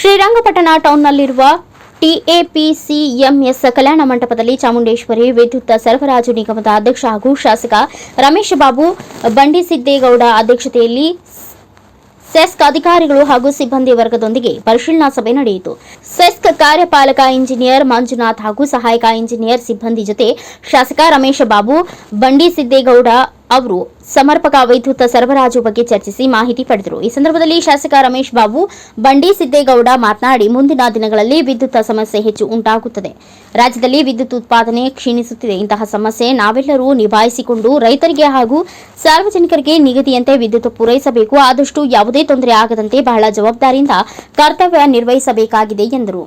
Srirangapatna ಟೌನ್ನಲ್ಲಿರುವ TAPCMS ಕಲ್ಯಾಣ ಮಂಟಪದಲ್ಲಿ ಚಾಮುಂಡೇಶ್ವರಿ ವಿದ್ಯುತ್ ಸರಬರಾಜು ನಿಗಮದ ಅಧ್ಯಕ್ಷ ಹಾಗೂ ಶಾಸಕ ರಮೇಶ್ ಬಾಬು ಬಂಡಿಸಿದ್ದೇಗೌಡ ಅಧ್ಯಕ್ಷತೆಯಲ್ಲಿ ಸೆಸ್ಕ್ ಅಧಿಕಾರಿಗಳು ಹಾಗೂ ಸಿಬ್ಬಂದಿ ವರ್ಗದೊಂದಿಗೆ ಪರಿಶೀಲನಾ ಸಭೆ ನಡೆಯಿತು. ಸೆಸ್ಕ್ ಕಾರ್ಯಪಾಲಕ ಇಂಜಿನಿಯರ್ ಮಂಜುನಾಥ್ ಹಾಗೂ ಸಹಾಯಕ ಇಂಜಿನಿಯರ್ ಸಿಬ್ಬಂದಿ ಜೊತೆ ಶಾಸಕ ರಮೇಶ್ ಬಾಬು ಬಂಡಿಸಿದ್ದೇಗೌಡ ಅವರು ಸಮರ್ಪಕ ವಿದ್ಯುತ್ ಸರಬರಾಜು ಬಗ್ಗೆ ಚರ್ಚಿಸಿ ಮಾಹಿತಿ ಪಡೆದರು. ಈ ಸಂದರ್ಭದಲ್ಲಿ ಶಾಸಕ ರಮೇಶ್ ಬಾಬು, ಬಂಡಿ ಸಿದ್ದೇಗೌಡ ಮಾತನಾಡಿ, ಮುಂದಿನ ದಿನಗಳಲ್ಲಿ ವಿದ್ಯುತ್ ಸಮಸ್ಯೆ ಹೆಚ್ಚು ಉಂಟಾಗುತ್ತದೆ. ರಾಜ್ಯದಲ್ಲಿ ವಿದ್ಯುತ್ ಉತ್ಪಾದನೆ ಕ್ಷೀಣಿಸುತ್ತಿದೆ. ಇಂತಹ ಸಮಸ್ಯೆ ನಾವೆಲ್ಲರೂ ನಿಭಾಯಿಸಿಕೊಂಡು ರೈತರಿಗೆ ಹಾಗೂ ಸಾರ್ವಜನಿಕರಿಗೆ ನಿಗದಿಯಂತೆ ವಿದ್ಯುತ್ ಪೂರೈಸಬೇಕು. ಆದಷ್ಟು ಯಾವುದೇ ತೊಂದರೆ ಆಗದಂತೆ ಬಹಳ ಜವಾಬ್ದಾರಿಯಿಂದ ಕರ್ತವ್ಯ ನಿರ್ವಹಿಸಬೇಕಾಗಿದೆ ಎಂದರು.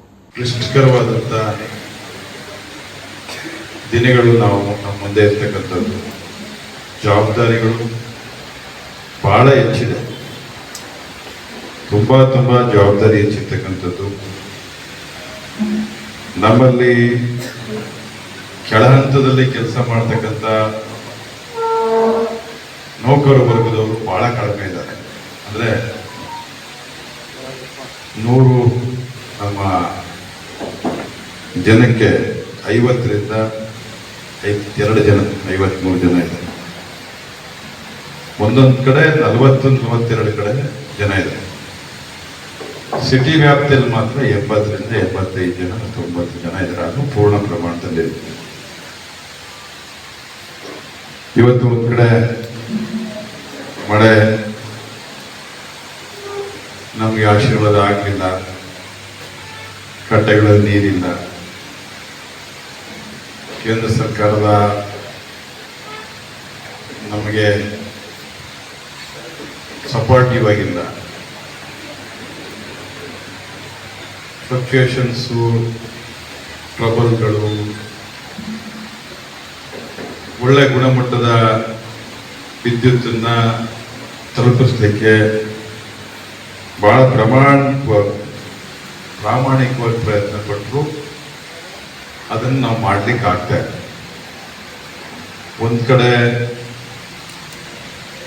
ದಿನಗಳು ನಾವು ನಮ್ಮ ಮುಂದೆ ಇರ್ತಕ್ಕಂಥದ್ದು. ಜವಾಬ್ದಾರಿಗಳು ಬಹಳ ಹೆಚ್ಚಿದೆ. ತುಂಬ ತುಂಬ ಜವಾಬ್ದಾರಿ ಹೆಚ್ಚಿರ್ತಕ್ಕಂಥದ್ದು. ನಮ್ಮಲ್ಲಿ ಕೆಳಹಂತದಲ್ಲಿ ಕೆಲಸ ಮಾಡ್ತಕ್ಕಂಥ ನೌಕರ ವರ್ಗದವರು ಬಹಳ ಕಡಿಮೆ ಇದ್ದಾರೆ. ಅಂದರೆ ನೂರು ನಮ್ಮ ಜನಕ್ಕೆ ಐವತ್ತರಿಂದ ಐವತ್ತೆರಡು ಜನ, ಐವತ್ಮೂರು ಜನ ಇದ್ದಾರೆ. ಒಂದೊಂದು ಕಡೆ ನಲವತ್ತು ನಲವತ್ತೆರಡು ಕಡೆ ಜನ ಇದೆ ಸಿಟಿ ವ್ಯಾಪ್ತಿಯಲ್ಲಿ ಮಾತ್ರ ಎಂಬತ್ತರಿಂದ ಎಂಬತ್ತೈದು ಜನ ತೊಂಬತ್ತು ಜನ ಇದ್ದಾರೆ. ಅದು ಪೂರ್ಣ ಪ್ರಮಾಣದಲ್ಲಿ ಇವತ್ತು ಒಂದು ಕಡೆ ಮಳೆ. ನಮಗೆ ಆಶೀರ್ವಾದ ಆಗಲಿಲ್ಲ. ಕಟ್ಟೆಗಳಲ್ಲಿ ನೀರಿಲ್ಲ. ಕೇಂದ್ರ ಸರ್ಕಾರದ ನಮಗೆ ಸಪೋರ್ಟಿವ್ ಆಗಿಲ್ಲ ಫ್ಲಕ್ಚುಯೇಷನ್ಸು ಟ್ರಬಲ್ಗಳು ಒಳ್ಳೆ ಗುಣಮಟ್ಟದ ವಿದ್ಯುತ್ತನ್ನ ತಲುಪಿಸ್ಲಿಕ್ಕೆ ಬಹಳ ಪ್ರಮಾಣ ಪ್ರಾಮಾಣಿಕವಾಗಿ ಪ್ರಯತ್ನ ಪಟ್ಟರು ಅದನ್ನು ನಾವು ಮಾಡಲಿಕ್ಕೆ ಆಗ್ತಾ ಒಂದ್ ಕಡೆ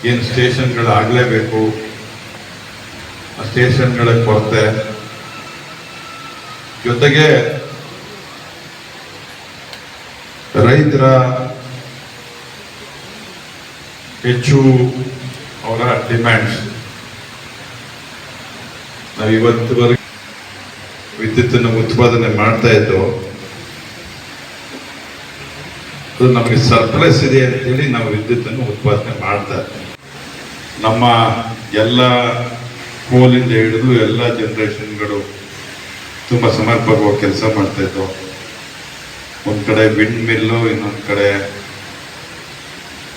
ಏನು ಸ್ಟೇಷನ್ಗಳಾಗಲೇಬೇಕು? ಆ ಸ್ಟೇಷನ್ಗಳ ಕೊರತೆ. ಜೊತೆಗೆ ರೈತರ ಹೆಚ್ಚು ಅವರ ಡಿಮ್ಯಾಂಡ್ಸ್. ನಾವು ಇವತ್ತುವರೆಗೆ ವಿದ್ಯುತ್ತನ್ನು ಉತ್ಪಾದನೆ ಮಾಡ್ತಾ ಇದ್ದೋ, ಅದು ನಮಗೆ ಸರ್ಪ್ಲಸ್ ಇದೆ ಅಂತೇಳಿ ನಾವು ವಿದ್ಯುತ್ತನ್ನು ಉತ್ಪಾದನೆ ಮಾಡ್ತಾ ಇದ್ದೀವಿ. ನಮ್ಮ ಎಲ್ಲ ಕೋಲಿಂದ ಹಿಡಿದು ಎಲ್ಲ ಜನ್ರೇಷನ್ಗಳು ತುಂಬ ಸಮರ್ಪಕವಾಗಿ ಕೆಲಸ ಮಾಡ್ತಾ ಇದ್ದವು. ಒಂದು ಕಡೆ ವಿಂಡ್ ಮಿಲ್ಲು ಇನ್ನೊಂದು ಕಡೆ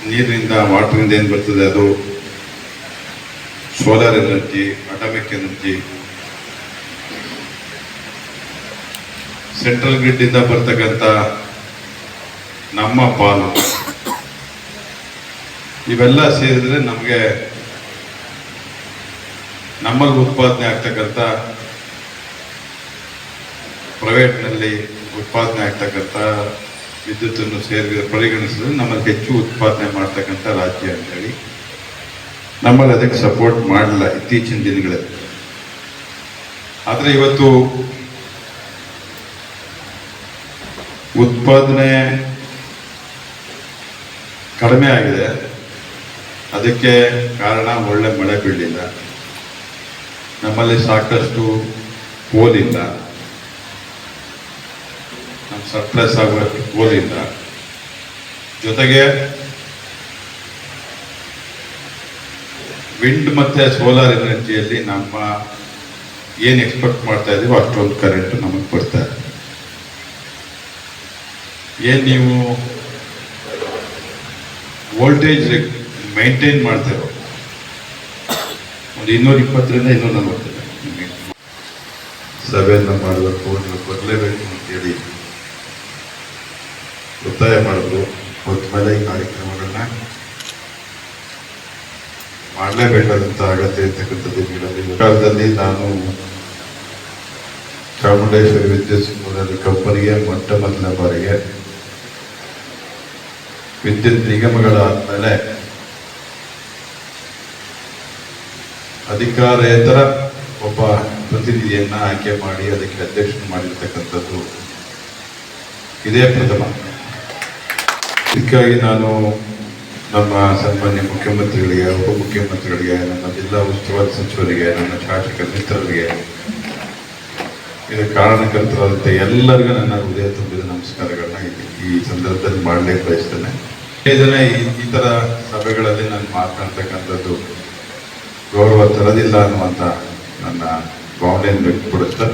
ನೀರಿನಿಂದ ವಾಟ್ರಿಂದ ಏನು ಬರ್ತದೆ ಅದು? Solar energy atomic energy central grid ಇಂದ ಬರ್ತಕ್ಕಂಥ ನಮ್ಮ ಪಾಲು. ಇವೆಲ್ಲ ಸೇರಿದ್ರೆ ನಮಗೆ ನಮ್ಮಲ್ಲಿ ಉತ್ಪಾದನೆ ಆಗ್ತಕ್ಕಂಥ ಪ್ರೈವೇಟ್ನಲ್ಲಿ ಉತ್ಪಾದನೆ ಆಗ್ತಕ್ಕಂಥ ವಿದ್ಯುತ್ತನ್ನು ಸೇರಿ ಪರಿಗಣಿಸಿದ್ರೆ ನಮ್ಮಲ್ಲಿ ಹೆಚ್ಚು ಉತ್ಪಾದನೆ ಮಾಡ್ತಕ್ಕಂಥ ರಾಜ್ಯ ಅಂತೇಳಿ. ನಮ್ಮಲ್ಲಿ ಅದಕ್ಕೆ ಸಪೋರ್ಟ್ ಮಾಡಲಿಲ್ಲ ಇತ್ತೀಚಿನ ದಿನಗಳಲ್ಲಿ. ಆದರೆ ಇವತ್ತು ಉತ್ಪಾದನೆ ಕಡಿಮೆ ಆಗಿದೆ. ಅದಕ್ಕೆ ಕಾರಣ ಒಳ್ಳೆ ಮಳೆ ಬೀಳಲಿಲ್ಲ. ನಮ್ಮಲ್ಲಿ ಸಾಕಷ್ಟು ಓದಿಲ್ಲ. ನಮ್ಮ ಸರ್ಪ್ರೈಸ್ ಆಗುವಷ್ಟು ಓದಿಲ್ಲ. ಜೊತೆಗೆ ವಿಂಡ್ ಮತ್ತೆ ಸೋಲಾರ್ ಎನರ್ಜಿಯಲ್ಲಿ ನಮ್ಮ ಏನು ಎಕ್ಸ್ಪೆಕ್ಟ್ ಮಾಡ್ತಾ ಇದೀವೋ ಅಷ್ಟೊಂದು ಕರೆಂಟ್ ನಮಗೆ ಬರ್ತಾ ಇದೆ. ಏನು ನೀವು ವೋಲ್ಟೇಜ್ ಮೈಂಟೈನ್ ಮಾಡ್ತಿರೋ ಒಂದು ಇನ್ನೂರ ಇಪ್ಪತ್ತರಿಂದ ಇನ್ನೂರ ನಲವತ್ತು. ಸಭೆಯನ್ನು ಮಾಡಬೇಕು ನೀವು ಬರಲೇಬೇಕು ಅಂತೇಳಿ ಒತ್ತಾಯ ಮಾಡಿದ್ರು. ಹೊತ್ತಮೇಲೆ ಈ ಕಾರ್ಯಕ್ರಮಗಳನ್ನ ಮಾಡಲೇಬೇಕಾದಂಥ ಅಗತ್ಯ ಇರ್ತಕ್ಕಂಥದ್ದು ದಿನಗಳಲ್ಲಿ ಕಾಲದಲ್ಲಿ ನಾನು ಚಾಮುಂಡೇಶ್ವರಿ ವಿದ್ಯುತ್ ಸಿಂಹದಲ್ಲಿ ಕಂಪನಿಗೆ ಮೊಟ್ಟ ಮೊದಲ ಬಾರಿಗೆ ವಿದ್ಯುತ್ ನಿಗಮಗಳಾದ್ಮೇಲೆ ಅಧಿಕಾರೇತರ ಒಬ್ಬ ಪ್ರತಿನಿಧಿಯನ್ನ ಆಯ್ಕೆ ಮಾಡಿ ಅದಕ್ಕೆ ಅಧ್ಯಕ್ಷ ಮಾಡಿರ್ತಕ್ಕಂಥದ್ದು ಇದೇ ಪ್ರಥಮ. ಇದಕ್ಕಾಗಿ ನಾನು ನಮ್ಮ ಸನ್ಮಾನ್ಯ ಮುಖ್ಯಮಂತ್ರಿಗಳಿಗೆ, ಉಪಮುಖ್ಯಮಂತ್ರಿಗಳಿಗೆ ನನ್ನ ಜಿಲ್ಲಾ ಉಸ್ತುವಾರಿ ಸಚಿವರಿಗೆ ನನ್ನ ಶಾಸಕ ಮಿತ್ರರಿಗೆ ಇದಕ್ಕೆ ಕಾರಣಕರ್ತರಾದಂಥ ಎಲ್ಲರಿಗೂ ನನ್ನ ಹೃದಯ ತುಂಬಿದ ನಮಸ್ಕಾರಗಳನ್ನ ಈ- ಸಂದರ್ಭದಲ್ಲಿ ಮಾಡಲಿಕ್ಕೆ ಬಯಸ್ತೇನೆ. ಈ ಥರ ಸಭೆಗಳಲ್ಲಿ ನಾನು ಮಾತನಾಡ್ತಕ್ಕಂಥದ್ದು ಗೌರವ ತರದಿಲ್ಲ ಅನ್ನುವಂಥ ನನ್ನ ಭಾವನೆಯನ್ನು ವ್ಯಕ್ತಪಡಿಸ್ತಾ